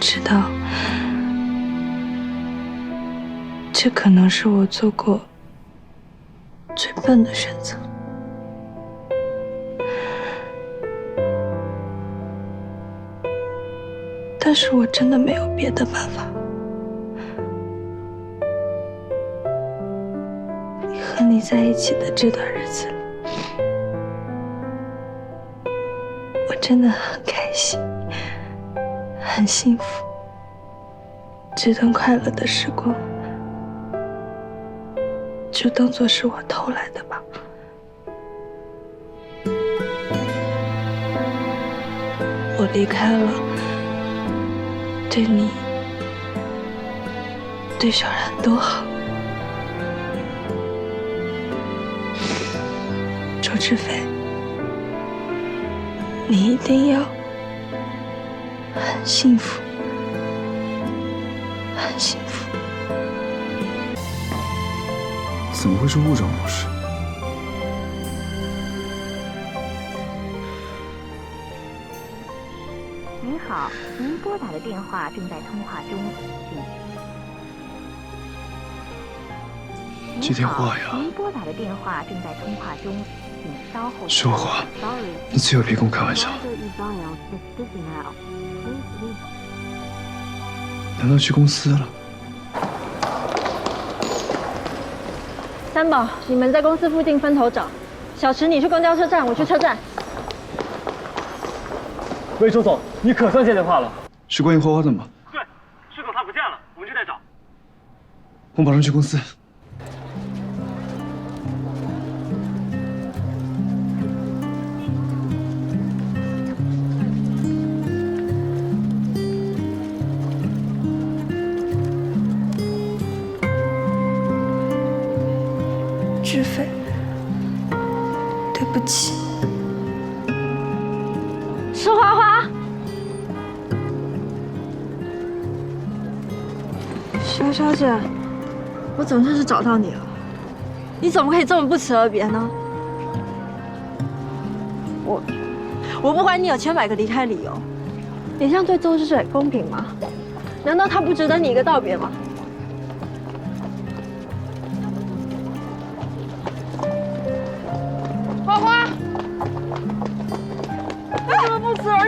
知道，这可能是我做过最笨的选择。但是我真的没有别的办法。和你在一起的这段日子里，我真的很开心，很幸福。这段快乐的时光，就当做是我偷来的吧。我离开了，对你、对小然都好。周志飞，你一定要很幸福，很幸福。怎么会是误诊模式？您好，您拨打的电话正在通话中，请。接电话呀！您拨打的电话正在通话中。请稍后。说话，你最好别跟我开玩笑。难道去公司了？三宝，你们在公司附近分头找。小池，你去公交车站，我去车站。喂，周总，你可算接电话了。是关于花花的吗？对，是总他不见了，我们就在找。我马上去公司。志飞，对不起。是花花，肖小姐，我总算是找到你了。你怎么可以这么不辞而别呢？我，我不管你有千百个离开理由，你这样对周志水公平吗？难道他不值得你一个道别吗？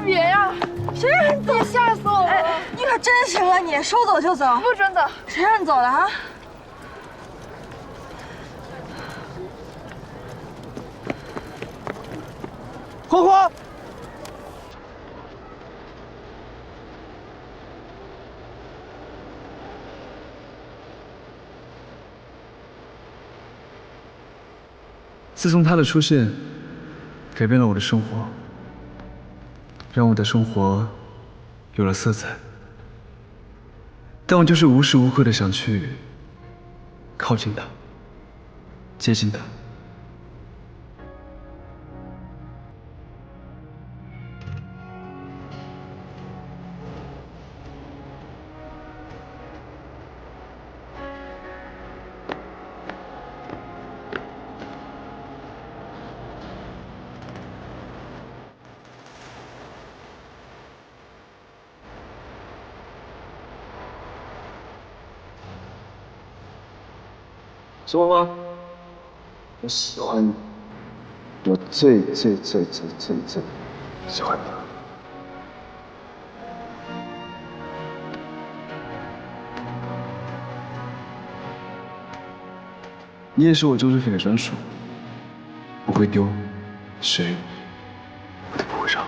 别呀！谁让你走？吓死我了！你可真行啊！你说走就走，不准走！谁让你走的啊？花花，自从他的出现，改变了我的生活。让我的生活有了色彩，但我就是无时无刻的想去靠近他，接近他。什么吗？我喜欢你，我最最最最最最喜欢你。你也是我周志飞的专属，不会丢，谁我都不会让